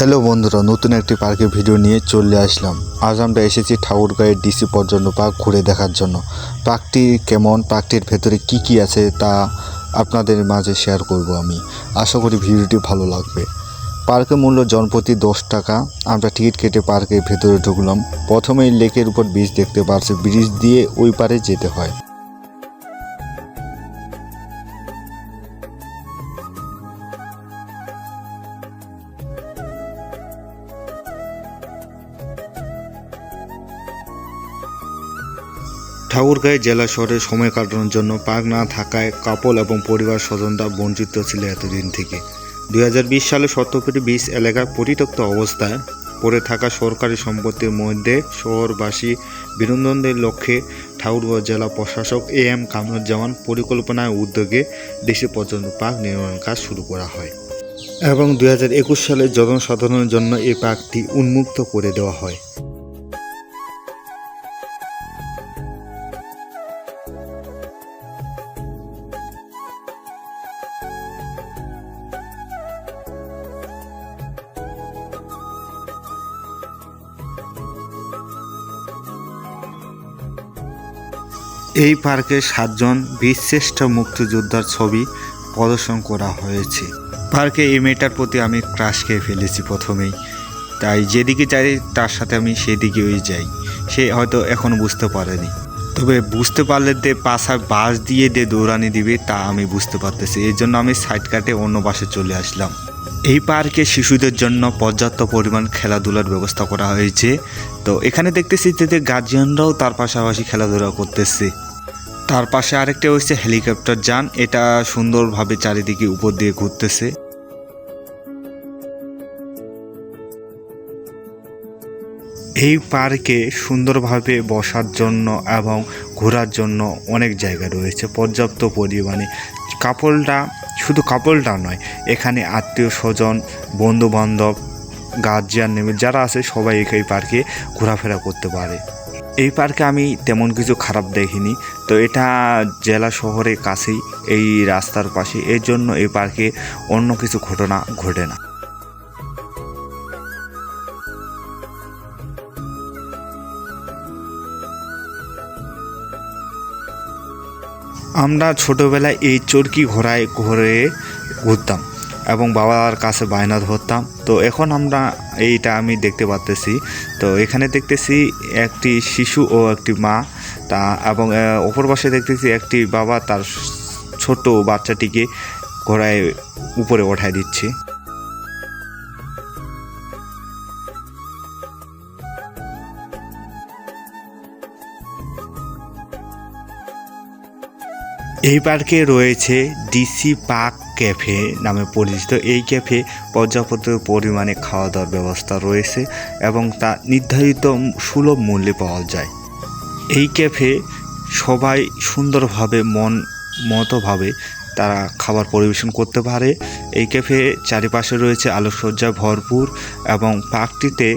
Hello বন্ধুরা, নতুন একটি পার্কের ভিডিও নিয়ে চলে আসলাম। আজ আমরা এসেছি ঠাকুরগাঁয়ের ডিসি পর্যন্ত পার্ক ঘুরে দেখার জন্য। পার্কটি কেমন? পার্কটির ভেতরে কি কি আছে তা আপনাদের মাঝে শেয়ার করব আমি। আশা করি ভিডিওটি ভালো লাগবে। পার্কের মূল্য জনপ্রতি দশ টাকা। আমরা টিকিট কেটে পার্কের ভেতরে ঢুকলাম। প্রথমেই লেকের উপর ব্রিজ দেখতে পারছি। ব্রিজ দিয়ে ওই পারে যেতে হয়। ঠাকুরগাঁও জেলা শহরে সময় কাটানোর জন্য পার্ক না থাকায় কাপল এবং পরিবার স্বজনরা বঞ্চিত ছিল এতদিন থেকে। দুই হাজার বিশ সালে সত্যপীঠ বিচ এলাকায় পরিত্যক্ত অবস্থায় পড়ে থাকা সরকারি সম্পত্তির মধ্যে শহরবাসী বিনোদনের লক্ষ্যে ঠাকুরগাঁও জেলা প্রশাসক এ এম কামরুজ্জামান পরিকল্পনায় উদ্যোগে দেশে পর্যন্ত পার্ক নির্মাণ কাজ শুরু করা হয়। এবং দু হাজার একুশ সালে জনসাধারণের জন্য এই পার্কটি উন্মুক্ত করে দেওয়া হয়। এই পার্কে সাতজন বীরশ্রেষ্ঠ মুক্তিযোদ্ধার ছবি প্রদর্শন করা হয়েছে। পার্কে এই মেয়েটার প্রতি আমি ক্রাশ খেয়ে ফেলেছি প্রথমেই। তাই যেদিকে যাই, তার সাথে আমি সেদিকেই যাই। সে হয়তো এখনও বুঝতে পারেনি। তবে বুঝতে পারলে যে পাশা বাস দিয়ে যে দৌড়ানি দিবে, তা আমি বুঝতে পারতেছি। এই জন্য আমি সাইড কাটে অন্য বাসে চলে আসলাম। এই পার্কে শিশুদের জন্য পর্যাপ্ত পরিমাণ খেলাধুলার ব্যবস্থা করা হয়েছে। তো এখানে দেখতেছি যে গার্জিয়ানরাও তার পাশাপাশি খেলাধুলা করতেছে। তার পাশে আরেকটা হচ্ছে হেলিকপ্টার যান। এটা সুন্দরভাবে চারিদিকে উপর দিয়ে ঘুরতেছে। এই পার্কে সুন্দরভাবে বসার জন্য এবং ঘোরার জন্য অনেক জায়গা রয়েছে, পর্যাপ্ত পরিমাণে। কাপড়টা শুধু কাপড়টা নয়, এখানে আত্মীয় স্বজন, বন্ধুবান্ধব গার্জিয়ান নেমে যারা আছে, সবাই এই পার্কে ঘোরাফেরা করতে পারে। এই পার্কে আমি তেমন কিছু খারাপ দেখিনি। তো এটা জেলা শহরের কাছেই, এই রাস্তার পাশে এর জন্য এই পার্কে অন্য কিছু ঘটনা ঘটে না। আমরা ছোটোবেলায় এই চরকি ঘোড়ায় ঘোরে ঘুরতাম। এবং বাবার কাছে বায়না ধরতাম তো এখন আমরা এইটা আমি দেখতে পাচ্তেছি তো এখানে দেখতেছি একটি শিশু ও একটি মা। তা এবং অপর পাশে দেখতেছি একটি বাবা তার ছোট বাচ্চাটিকে ঘোড়ায় উপরে ওঠায় দিচ্ছে। এই পার্কে রয়েছে ডিসি পার্ক ক্যাফে নামে পরিচিত। এই ক্যাফে পর্যাপ্ত পরিমাণে খাওয়া দাওয়ার ব্যবস্থা রয়েছে এবং তা নির্ধারিত সুলভ মূল্যে পাওয়া যায়। এই ক্যাফে সবাই সুন্দরভাবে, মন মতোভাবে তারা খাবার পরিবেশন করতে পারে। এই ক্যাফে চারিপাশে রয়েছে আলোকসজ্জা ভরপুর এবং পার্কটিতে